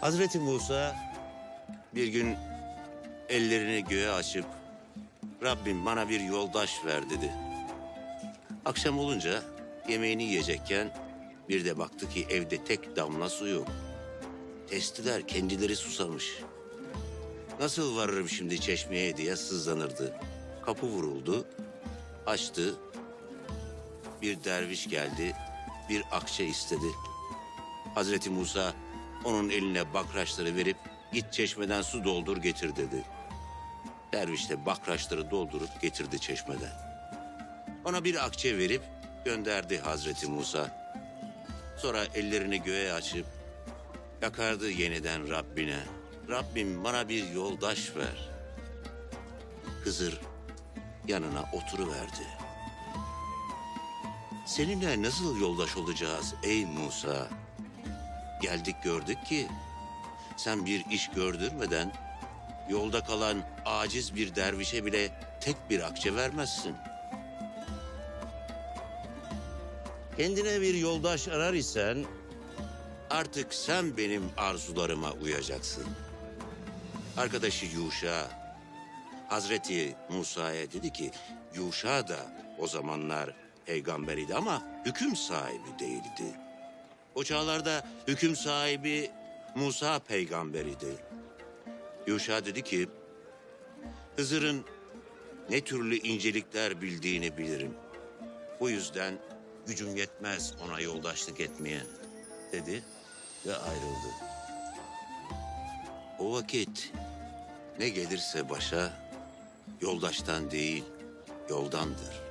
Hazreti Musa bir gün ellerini göğe açıp Rabbim bana bir yoldaş ver dedi. Akşam olunca yemeğini yiyecekken bir de baktı ki evde tek damla su yok. Testiler kendileri susamış. Nasıl varırım şimdi çeşmeye diye sızlanırdı. Kapı vuruldu, açtı. Bir derviş geldi, bir akçe istedi. Hazreti Musa onun eline bakraçları verip git çeşmeden su doldur getir dedi. Derviş de bakraçları doldurup getirdi çeşmeden. Ona bir akçe verip gönderdi Hazreti Musa. Sonra ellerini göğe açıp yakardı yeniden Rabbine. Rabbim bana bir yoldaş ver. Hızır yanına oturuverdi. Seninle nasıl yoldaş olacağız ey Musa? Geldik gördük ki sen bir iş gördürmeden yolda kalan aciz bir dervişe bile tek bir akçe vermezsin. Kendine bir yoldaş arar isen artık sen benim arzularıma uyacaksın. Arkadaşı Yuşa Hazreti Musa'ya dedi ki Yuşa da o zamanlar peygamberiydi ama hüküm sahibi değildi. O çağlarda hüküm sahibi Musa peygamberiydi. Yuşa dedi ki Hızır'ın ne türlü incelikler bildiğini bilirim. Bu yüzden gücüm yetmez ona yoldaşlık etmeye dedi ve ayrıldı. O vakit ne gelirse başa yoldaştan değil yoldandır.